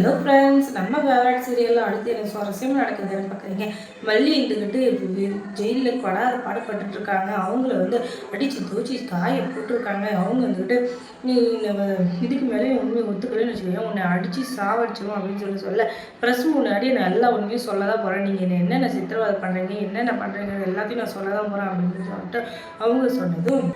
Hello friends நம்ம விளையாட்டு சீரியலில் அடுத்து எனக்கு சுவாரஸ்யமாக நடக்குதுன்னு பார்க்குறீங்க மல்லி இருந்துக்கிட்டு ஜெயிலில் படாத பாடுபட்டு இருக்காங்க. அவங்கள வந்து அடித்து தூச்சி காய போட்டிருக்காங்க. அவங்க வந்துக்கிட்டு நீ இதுக்கு மேலே உண்மையை ஒத்துக்கலன்னு வச்சுக்கோங்க உன்னை அடித்து சாவடிச்சிடும் அப்படின்னு சொல்லி சொல்ல ப்ரெஸ் முன்னாடி நான் எல்லா உண்மையும் சொல்ல தான் போகிறேன் நீங்கள் என்னென்ன சித்திரவதை பண்ணுறீங்க என்னென்ன பண்ணுறீங்க எல்லாத்தையும் நான் சொல்ல தான் போகிறேன் அப்படின்னு சொல்லிட்டு அவங்க சொன்னதும்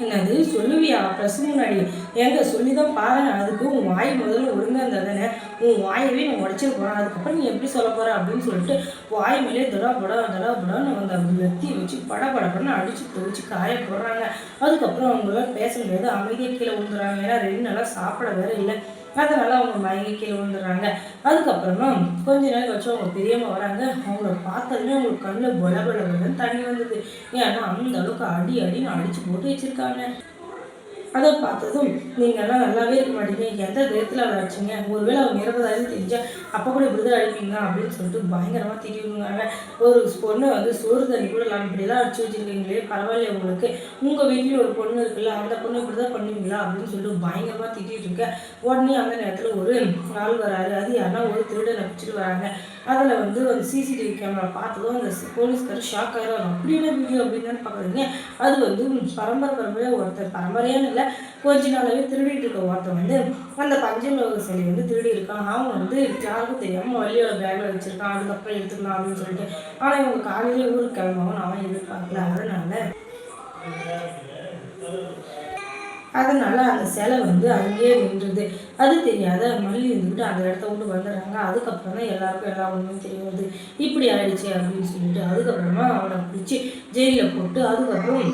என்னது? சொல்லுவியா? ப்ரெஸ் முன்னாடி. எங்க சொல்லி தான் பாருங்க. அதுக்கு உன் வாய் முதல்ல ஒழுங்காக இருந்தால் தானே? உன் வாயவே நான் உடச்சிட போகிறேன் அதுக்கப்புறம் நீ எப்படி சொல்ல போகிற அப்படின்னு சொல்லிட்டு வாய் மேலே தடா படா தடா படான்னு அந்த வெத்தி வச்சு பட படப்படன்னு அடித்து துவச்சி காய போடுறாங்க. அதுக்கப்புறம் அவங்களாம் பேச முடியாது அமைதியாக கீழே விழுந்துறாங்க ஏன்னா ரெண்டு நாளாக சாப்பிட வேற இல்லை. அதனால அவங்க மயங்கி கீழே விழுந்துடுறாங்க. அதுக்கப்புறமா கொஞ்சம் நேரம் அவங்க பெரியம்மா வராங்க அவங்கள பார்த்ததுமே அவங்களுக்கு கண்ணில் பல பொல தண்ணி வந்தது. ஏன்னா அந்த அளவுக்கு அடி அடின்னு அடிச்சு போட்டு வச்சிருக்காங்க. அதை பார்த்ததும் நீங்கள்லாம் நல்லாவே இருக்க மாட்டீங்க. எந்த தைரியத்தில் அதை அடிச்சிங்க ஒருவேளை அவங்க இருபதாயிரம் தெரிஞ்சால் அப்போ கூட இப்படி தான் அடிப்பீங்க அப்படின்னு சொல்லிட்டு பயங்கரமாக திரிவுங்க ஒரு பொண்ணை வந்து சோறு தண்ணி கூட இல்லாமல் இப்படிலாம் அடிச்சு வச்சுருக்கீங்களே பரவாயில்ல உங்களுக்கு. உங்கள் வீட்லேயும் ஒரு பொண்ணு இருக்குல்ல அந்த பொண்ணு இப்படி தான் பண்ணுவீங்களா? அப்படின்னு சொல்லிட்டு பயங்கரமாக திட்டிகிட்டு இருக்க. உடனே அந்த நேரத்தில் ஒரு ஆள் வராரு. அது யாருன்னா ஒரு திருடனை பிடிச்சிட்டு வராங்க. அதில் வந்து அந்த சிசிடிவி கேமரா பார்த்ததும் அந்த போலீஸ்காரர் ஷாக் ஆகிறார் அப்படின்னு வீடியோ அப்படின்னு பார்க்குறீங்க. அது வந்து பரம்பரை பரம்பரையாக ஒருத்தர் பரம்பரையான்னு இல்லை கொஞ்ச நாளாகவே திருடிட்டு இருக்க ஒருத்தன் வந்து அந்த பஞ்சலோக சிலை வந்து திருடி இருக்கான் அவன் வந்து யாருக்கும் தெரியாமல் வள்ளியோட பேக்கில் வச்சுருக்கான். அதுக்கப்புறம் எடுத்துக்கலாம் அப்படின்னு சொல்லிட்டு. ஆனால் இவங்க காலையிலே ஊருக்கு கிளம்பவும் அவன் எதிர்பார்க்கல. அதனால அதனால அந்த சிலை வந்து அங்கேயே நின்றுது. அது தெரியாத மல்லி இருந்துட்டு அந்த இடத்த விட்டு வந்துடுறாங்க. அதுக்கப்புறம் தான் எல்லாருக்கும் எல்லா ஒன்றும் தெரிய வருது இப்படி ஆயிடுச்சு அப்படின்னு சொல்லிட்டு அதுக்கப்புறமா அவனை பிடிச்சி ஜெயிலில் போட்டு அதுக்கப்புறம்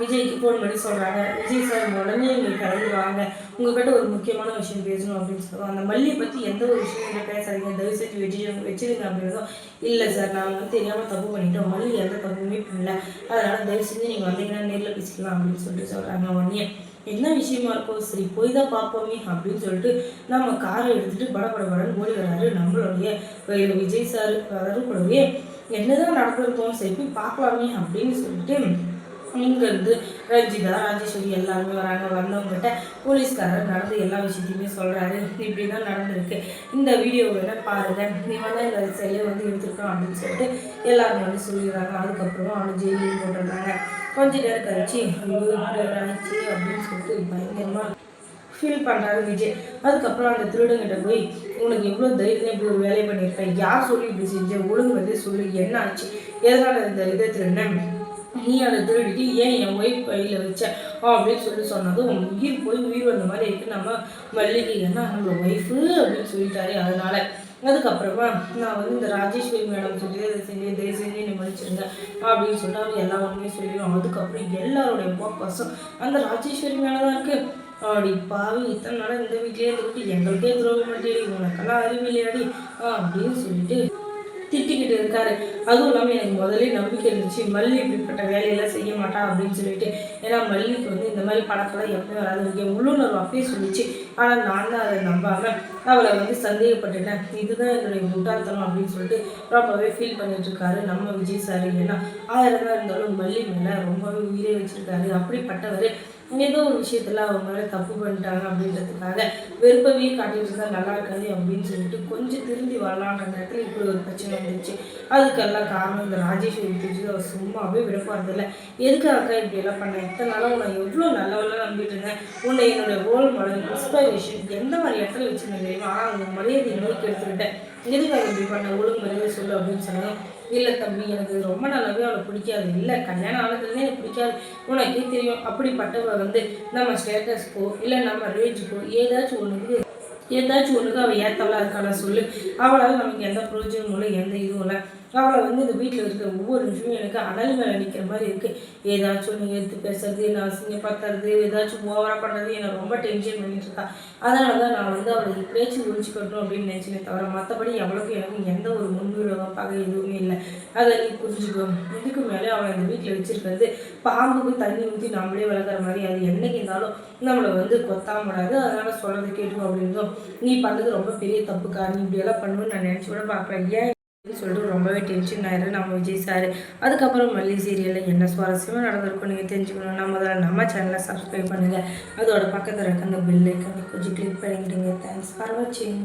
விஜய்க்கு ஃபோன் பண்ணி சொல்கிறாங்க விஜய் சார் உடனே எங்களுக்கு கலந்து வாங்க. உங்ககிட்ட ஒரு முக்கியமான விஷயம் பேசணும் அப்படின்னு சொல்லுவாங்க. அந்த மல்லியை பற்றி எந்த ஒரு விஷயம் நீங்கள் பேசாதீங்க. தயவு செஞ்சு வச்சு வச்சுருங்க அப்படின்றதும் இல்லை சார் நாங்கள் வந்து தெரியாமல் தப்பு பண்ணிட்டோம். மல்லி எந்த தப்புமே பண்ணல. அதனால் தயவு செஞ்சு நீங்கள் வந்தீங்கன்னா நேரில் பேசிக்கலாம் அப்படின்னு சொல்லிட்டு சொல்கிறாங்க உடனே. என்ன விஷயமா இருக்கும் சரி போய் தான் பார்ப்போமே அப்படின்னு சொல்லிட்டு நம்ம காரை எடுத்துகிட்டு பட படன்னு ஓடி வராரு நம்மளுடைய விஜய் சார் அதாவது கூடவே என்னதான் நடந்திருக்கோம் சரி போய் பார்க்கலாமே அப்படின்னு சொல்லிட்டு இங்கேருந்து ரஞ்சிதா ராஜேஸ்வரி எல்லாருமே வராங்க. வந்தவங்ககிட்ட போலீஸ்காரர் நடந்து எல்லா விஷயத்தையுமே சொல்கிறாரு இப்படி தான் நடந்திருக்கு. இந்த வீடியோவை வேணா பாருங்கள் நீ வந்து இந்த செயலை வந்து எடுத்துருக்கோம் அப்படின்னு சொல்லிட்டு எல்லாருமே வந்து சொல்லிடுறாங்க. அதுக்கப்புறம் அவனை ஜெயிலையும் போட்டுடுறாங்க. கொஞ்ச நேரம் கழிச்சு ஐயோ ஆயிடுச்சு அப்படின்னு சொல்லிட்டு பயங்கரமாக ஃபீல் பண்ணுறாரு விஜய். அதுக்கப்புறம் அந்த திருடங்கிட்ட போய் உனக்கு எவ்வளோ தைரியம் இப்படி ஒரு வேலையை பண்ணியிருப்பேன் யார் சொல்லி இப்படி செஞ்ச? ஒழுங்கு வந்து சொல்லி. என்ன ஆச்சு? எதனால் இந்த இதை திருடன் நீ அதை திருடிட்டு ஏன் என் ஒய்ஃப் கையில் வச்ச? அப்படின்னு சொல்லி சொன்னதும் உயிர் போய் உயிர் வந்த மாதிரி இருக்கு. நம்ம மல்லிகை தான் நம்மளோட ஒய்ஃபு அப்படின்னு சொல்லிட்டாரு அதனால. அதுக்கப்புறமா நான் வந்து இந்த ராஜேஸ்வரி மேடம் சொல்லி அதை செஞ்சு தயவு செஞ்சு நீ மன்னிச்சிருங்க அப்படின்னு சொல்லிட்டு அவங்க எல்லா ஒன்றுமே சொல்லிடுவோம் அதுக்கப்புறம் எல்லாருடைய ஃபோக்கஸும் அந்த ராஜேஸ்வரி மேலே தான் இருக்குது அப்படி பாவி இத்தனை நாள் இந்த வீட்டிலே இருந்துக்கிட்டு எங்களுக்கே துரோகம் பண்ணிட்டு உனக்கெல்லாம் அறிவில்லையாடி அப்படின்னு சொல்லிட்டு திட்டிக்கிட்டு இருக்காரு. அதுவும் இல்லாமல் எனக்கு முதல்ல நம்பிக்கை இருந்துச்சு. மல்லி இப்படிப்பட்ட வேலையெல்லாம் செய்ய மாட்டான் அப்படின்னு சொல்லிட்டு. ஏன்னா மல்லிக்கு வந்து இந்த மாதிரி பழக்கெல்லாம் எப்பயும் வராது. என் உள்ளுணர்வு அப்படியே சொல்லிச்சு. ஆனால் நான் தான் அதை நம்பாமல் அவளை வந்து சந்தேகப்பட்டுட்டேன். இதுதான் என்னுடைய முட்டாள்தனம் அப்படின்னு சொல்லிட்டு ரொம்பவே ஃபீல் பண்ணிட்டு இருக்காரு நம்ம விஜய் சார் இல்லைன்னா ஆயிரம் தான் இருந்தாலும் மல்லி மேலே ரொம்பவே உயிரே வச்சிருக்காரு. அப்படிப்பட்டவர். ஏதோ ஒரு விஷயத்தில் அவங்க மேலே தப்பு பண்ணிட்டாங்க அப்படின்றதுக்காக வெறுப்பவே காட்டிட்டு இருந்தால் நல்லா இருக்காது அப்படின்னு சொல்லிட்டு கொஞ்சம் திரும்பி வரலான்ற நேரத்தில் இப்படி ஒரு பிரச்சனை வந்துச்சு அதுக்கெல்லாம் காரணம் இந்த ராஜேஸ்வரி தெரிஞ்சு அவர் சும்மாவே விடப்பாறதில்ல எதுக்காக இப்படி எல்லாம் பண்ணேன் இத்தனை நாளும் உன்னை எவ்வளோ நல்லவெல்லாம் நம்பிட்டு இருந்தேன். உன்னை என்னுடைய ரோல் மாடல் இன்ஸ்பைரேஷன் எந்த மாதிரி இடத்துல வச்சுருந்தேன் தெரியுமா? ஆனால் அந்த மரியாதை நோக்கி எடுத்துக்கிட்டேன். எதுக்காக இப்படி பண்ண? ஒழுங்கு சொல்லு அப்படின்னு சொன்னாலும் இல்லை தம்பி எனக்கு ரொம்ப நல்லாவே அவளை பிடிக்காது. இல்லை கல்யாணம் ஆனதுலேருந்தே எனக்கு பிடிக்காது. உனக்கே தெரியும் அப்படிப்பட்டவ வந்து நம்ம ஸ்டேட்டஸ்க்கோ இல்லை நம்ம ரேஞ்சுக்கோ ஏதாச்சும் ஒன்றுக்கு ஏதாச்சும் ஒன்றுக்கு அவள் ஏற்றவளாக இருக்காளா சொல்லு. அவளால் நமக்கு எந்த ப்ரோஜனமும் இல்லை எந்த இதுவும் இல்லை. அவளை வந்து இந்த வீட்டில் இருக்கிற ஒவ்வொரு நிமிஷமும் எனக்கு அனல் மேலே நிற்கிற மாதிரி இருக்குது ஏதாச்சும் ஒன்று எடுத்து பேசுறது நான் அசிங்க பார்த்துறது ஏதாச்சும் ஓவராக பண்ணுறது என்னை ரொம்ப டென்ஷன் பண்ணிட்டு இருக்கா. அதனால தான் நான் வந்து அவளுக்கு பேச்சு கட்டணும் அப்படின்னு நினச்சினே தவிர மற்றபடி எவ்வளோக்கும் எனக்கு எந்த ஒரு முன்விரோதம் எதுவுமே இல்லை. அதை நீ புரிஞ்சுக்கோ. இதுக்கு மேலே அவளை இந்த வீட்டில் வச்சிருக்கிறது பாம்புக்கு தண்ணி ஊற்றி நம்மளே வளர்க்குற மாதிரி அது என்னைக்கு இருந்தாலும் நம்மளை வந்து கொத்தாமடாது அதனால் சொல்கிறது கேட்டுக்கோ அப்படின்றதும் நீ பண்ணது ரொம்ப பெரிய தப்புக்கா நீ இப்படியெல்லாம் பண்ணுவேன்னு நான் நினச்சி கூட பார்க்குறேன் ஏன் சொல்லிட்டு ரொம்பவே டென்ஷன் ஆயிரு நம்ம விஜய் சார் அதுக்கப்புறம் மல்லி சீரியலில் என்ன சுவாரஸ்யமாக நடந்திருக்கும் நீங்கள் தெரிஞ்சுக்கணும். நம்ம முதல்ல நம்ம சேனலை சப்ஸ்கிரைப் பண்ணுங்கள் அதோட பக்கத்தில் இருக்க அந்த பில் ஐக்கனை கொஞ்சம் கிளிக் பண்ணிக்கிடுங்க. தேங்க்ஸ் ஃபார் வாட்சிங்